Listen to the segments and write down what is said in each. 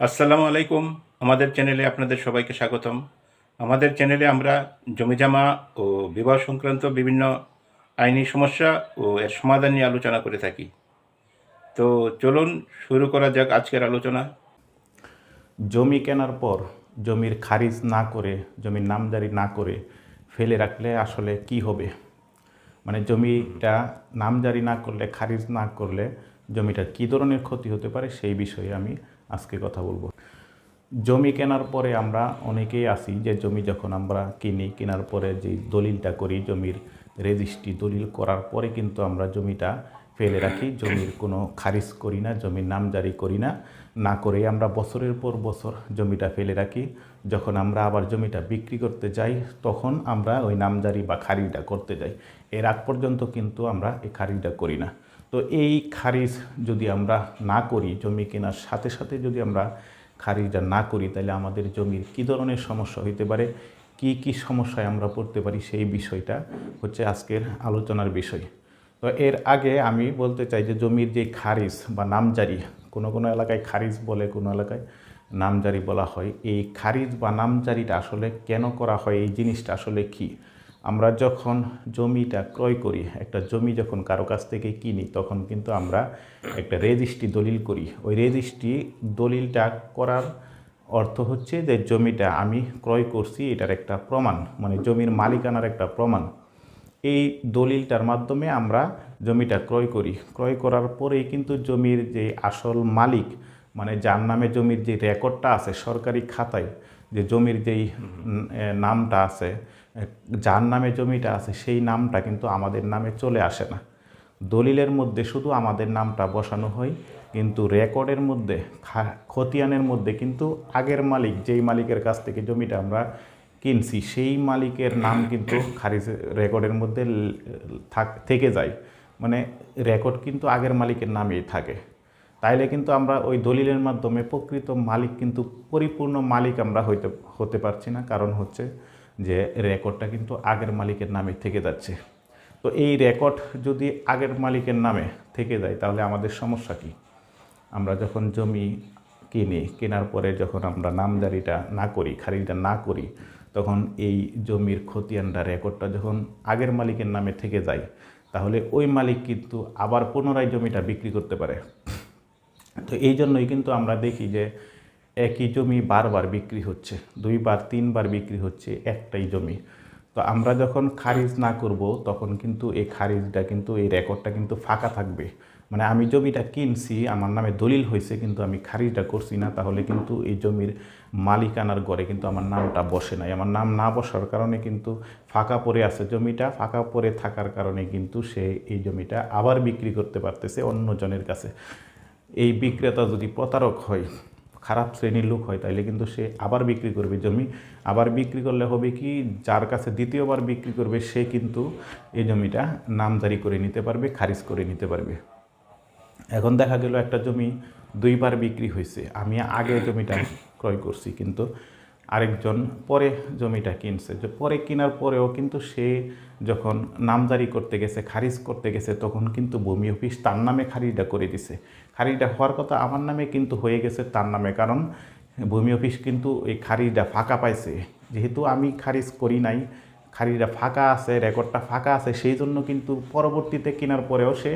আসসালামু আলাইকুম। আমাদের চ্যানেলে আপনাদের সবাইকে স্বাগতম। আমাদের চ্যানেলে আমরা জমিজমা ও বিবাহ সংক্রান্ত বিভিন্ন আইনি সমস্যা ও এর সমাধান নিয়ে আলোচনা করে থাকি। তো চলুন শুরু করা যাক আজকের আলোচনা। জমি কেনার পর জমির খারিজ না করে, জমির নামজারি না করে ফেলে রাখলে আসলে কি হবে? মানে জমিটা নামজারি না করলে, খারিজ না করলে জমিটার কী ধরনের ক্ষতি হতে পারে সেই বিষয়ে আমি আজকে কথা বলব। জমি কেনার পরে আমরা অনেকেই আসি যে জমি যখন আমরা কিনি, কেনার পরে যে দলিলটা করি, জমির রেজিস্ট্রি দলিল করার পরে কিন্তু আমরা জমিটা ফেলে রাখি। জমির কোনো খারিজ করি না, জমির নামজারি করি না। না করে আমরা বছরের পর বছর জমিটা ফেলে রাখি। যখন আমরা আবার জমিটা বিক্রি করতে যাই, তখন আমরা ওই নামজারি বা খারিজটা করতে যাই। এর আগ পর্যন্ত কিন্তু আমরা এই খারিজটা করি না। তো এই খারিজ যদি আমরা না করি, জমি কেনার সাথে সাথে যদি আমরা খারিজটা না করি, তাহলে আমাদের জমির কী ধরনের সমস্যা হইতে পারে? কি কি সমস্যায় আমরা পড়তে পারি? সেই বিষয়টা হচ্ছে আজকের আলোচনার বিষয়। তো এর আগে আমি বলতে চাই যে জমির যে খারিজ বা নামজারি, কোনো কোনো এলাকায় খারিজ বলে কোনো এলাকায় নামজারি বলা হয়। এই খারিজ বা নামজারিটা আসলে কেন করা হয়? এই জিনিসটা আসলে কি? আমরা যখন জমিটা ক্রয় করি, একটা জমি যখন কারও কাছ থেকে কিনি, তখন কিন্তু আমরা একটা রেজিস্ট্রি দলিল করি। ওই রেজিস্ট্রি দলিলটা করার অর্থ হচ্ছে যে জমিটা আমি ক্রয় করছি, এটার একটা প্রমাণ মানে জমির মালিকানার একটা প্রমাণ। এই দলিলটার মাধ্যমে আমরা জমিটা ক্রয় করি। ক্রয় করার পরেই কিন্তু জমির যে আসল মালিক মানে যার নামে জমির যে রেকর্ডটা আছে সরকারি খাতায় যে জমির যেই নামটা আছে যার নামে জমিটা আছে সেই নামটা কিন্তু আমাদের নামে চলে আসে না। দলিলের মধ্যে শুধু আমাদের নামটা বসানো হয় কিন্তু রেকর্ডের মধ্যে খা- খতিয়ানের মধ্যে কিন্তু আগের মালিক যেই মালিকের কাছ থেকে জমিটা আমরা কিনছি সেই মালিকের নাম কিন্তু খারিজ রেকর্ডের মধ্যে থাক থেকে যায়। মানে রেকর্ড কিন্তু আগের মালিকের নামেই থাকে। তাইলে কিন্তু আমরা ওই দলিলের মাধ্যমে প্রকৃত মালিক কিন্তু পরিপূর্ণ মালিক আমরা হইতে, হতে পারছি না। কারণ হচ্ছে যে রেকর্ডটা কিন্তু আগের মালিকের নামে থেকে যাচ্ছে। তো এই রেকর্ড যদি আগের মালিকের নামে থেকে যায়, তাহলে আমাদের সমস্যা কী? আমরা যখন জমি কিনি, কেনার পরে যখন আমরা নামজারিটা না করি, খারিজটা না করি, তখন এই জমির খতিয়ানটা, রেকর্ডটা যখন আগের মালিকের নামে থেকে যায়, তাহলে ওই মালিক কিন্তু আবার পুনরায় জমিটা বিক্রি করতে পারে। তো এই জন্যই কিন্তু আমরা দেখি যে একই জমি বারবার বিক্রি হচ্ছে, দুইবার, তিনবার বিক্রি হচ্ছে একটাই জমি। তো আমরা যখন খারিজ না করব, তখন কিন্তু এই খারিজটা কিন্তু, এই রেকর্ডটা কিন্তু ফাঁকা থাকবে। মানে আমি জমিটা কিনছি, আমার নামে দলিল হয়েছে, কিন্তু আমি খারিজটা করছি না, তাহলে কিন্তু এই জমির মালিকানার গড়ে কিন্তু আমার নামটা বসে নাই। আমার নাম না বসার কারণে কিন্তু ফাঁকা পড়ে আছে জমিটা, ফাঁকা পড়ে থাকার কারণে কিন্তু সে এই জমিটা আবার বিক্রি করতে পারতেছে অন্যজনের কাছে। এই বিক্রেতা যদি প্রতারক হয়, খারাপ শ্রেণির লোক হয়, তাইলে কিন্তু সে আবার বিক্রি করবে জমি। আবার বিক্রি করলে হবে কি, যার কাছে দ্বিতীয়বার বিক্রি করবে, সে কিন্তু এই জমিটা নামজারি করে নিতে পারবে, খারিজ করে নিতে পারবে। এখন দেখা গেল একটা জমি দুইবার বিক্রি হয়েছে আমি আগে জমিটা ক্রয় করছি, কিন্তু আরেকজন পরে জমিটা কিনছে। পরে কেনার পরেও কিন্তু সে যখন নামজারি করতে গেছে, খারিজ করতে গেছে, তখন কিন্তু ভূমি অফিস তার নামে খারিজটা করে দিছে। খারিজটা হওয়ার কথা আমার নামে কিন্তু হয়ে গেছে তার নামে, কারণ ভূমি অফিস কিন্তু এই খারিজটা ফাঁকা পাইছে। যেহেতু আমি খারিজ করি নাই, খারিজটা ফাঁকা আছে, রেকর্ডটা ফাঁকা আছে, সেই জন্য কিন্তু পরবর্তীতে কেনার পরেও সে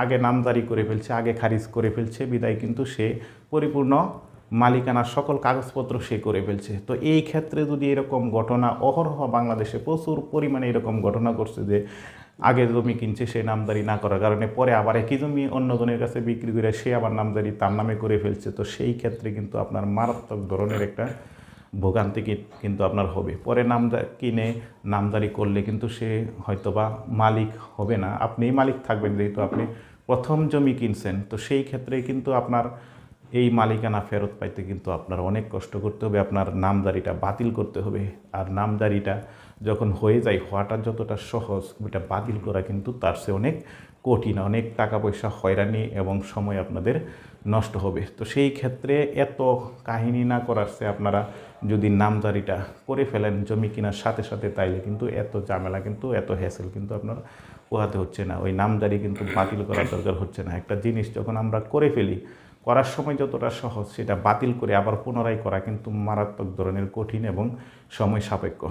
আগে নামজারি করে ফেলছে, আগে খারিজ করে ফেলছে। বিদায় কিন্তু সে পরিপূর্ণ মালিকানার সকল কাগজপত্র সে করে ফেলছে। তো এই ক্ষেত্রে যদি এরকম ঘটনা অহরহ বাংলাদেশে প্রচুর পরিমাণে এরকম ঘটনা করছে যে আগে জমি কিনছে সে নামদারি না করার কারণে, পরে আবার একই জমি অন্যজনের কাছে বিক্রি করে সে আবার নামদারি তার নামে করে ফেলছে, তো সেই ক্ষেত্রে কিন্তু আপনার মারাত্মক ধরনের একটা ভোগান্তি কিন্তু আপনার হবে। পরে নাম কিনে নামদারি করলে কিন্তু সে হয়তোবা মালিক হবে না। আপনিই মালিক থাকবেন যেহেতু আপনি প্রথম জমি কিনছেন। তো সেই ক্ষেত্রে কিন্তু আপনার এই মালিকানা ফেরত পাইতে কিন্তু আপনার অনেক কষ্ট করতে হবে, আপনার নামদারিটা বাতিল করতে হবে। আর নামদারিটা যখন হয়ে যায়, হওয়াটা যতটা সহজ এটা বাতিল করা কিন্তু তার চেয়ে অনেক কঠিন। অনেক টাকা পয়সা হয়রানি এবং সময় আপনাদের নষ্ট হবে। তো সেই ক্ষেত্রে এত কাহিনী না করার সে আপনারা যদি নামদারিটা করে ফেলেন জমি কেনার সাথে সাথে, তাইলে কিন্তু এত ঝামেলা কিন্তু, এত হ্যাসেল কিন্তু আপনার পোহাতে হচ্ছে না। ওই নামদারি কিন্তু বাতিল করার দরকার হচ্ছে না। একটা জিনিস যখন আমরা করে ফেলি করার সময় যতটা সহজ, সেটা বাতিল করে আবার পুনরায় করা কিন্তু মারাত্মক ধরনের কঠিন এবং সময় সাপেক্ষ।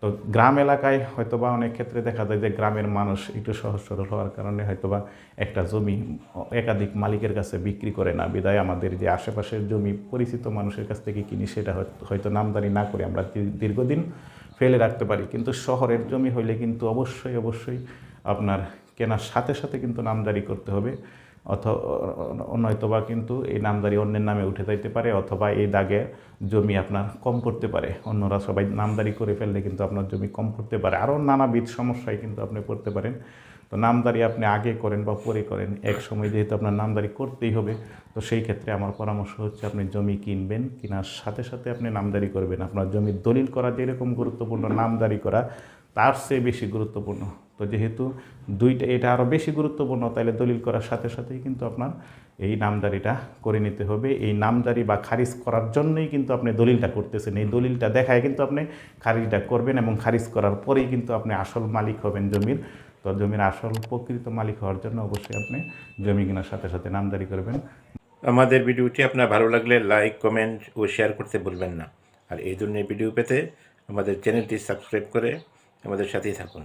তো গ্রাম এলাকায় হয়তোবা অনেক ক্ষেত্রে দেখা যায় যে গ্রামের মানুষ একটু সহজ সরল হওয়ার কারণে হয়তোবা একটা জমি একাধিক মালিকের কাছে বিক্রি করে না। বিদায় আমাদের যে আশেপাশের জমি পরিচিত মানুষের কাছ থেকে কিনি, সেটা হয়তো- নামদারি না করে আমরা দীর্ঘদিন ফেলে রাখতে পারি। কিন্তু শহরের জমি হইলে কিন্তু অবশ্যই অবশ্যই আপনার কেনার সাথে সাথে কিন্তু নামদারি করতে হবে। অথ নয়তোবা কিন্তু এই নামদারি অন্যের নামে উঠে যাইতে পারে, অথবা এই দাগে জমি আপনার কম করতে পারে। অন্যরা সবাই নামদারি করে ফেললে কিন্তু আপনার জমি কম করতে পারে। আরও নানাবিধ সমস্যায় কিন্তু আপনি পড়তে পারেন। তো নামদারি আপনি আগে করেন বা পরে করেন, এক সময় যেহেতু আপনার নামদারি করতেই হবে, তো সেই ক্ষেত্রে আমার পরামর্শ হচ্ছে আপনি জমি কিনবেন, কেনার সাথে সাথে আপনি নামদারি করবেন। আপনার জমির দলিল করা যেরকম গুরুত্বপূর্ণ, নামদারি করা তার চেয়ে বেশি গুরুত্বপূর্ণ। তো যেহেতু দুইটা, এটা আরও বেশি গুরুত্বপূর্ণ তাহলে দলিল করার সাথে সাথেই কিন্তু আপনার এই নামদারিটা করে নিতে হবে। এই নামদারি বা খারিজ করার জন্যই কিন্তু আপনি দলিলটা করতেছেন। এই দলিলটা দেখায় কিন্তু আপনি খারিজটা করবেন এবং খারিজ করার পরেই কিন্তু আপনি আসল মালিক হবেন জমির। তো জমির আসল প্রকৃত মালিক হওয়ার জন্য অবশ্যই আপনি জমি কেনার সাথে সাথে নামদারি করবেন। আমাদের ভিডিওটি আপনার ভালো লাগলে লাইক, কমেন্ট ও শেয়ার করতে ভুলবেন না। আর এই ধরনের ভিডিও পেতে আমাদের চ্যানেলটি সাবস্ক্রাইব করে আমাদের সাথেই থাকুন।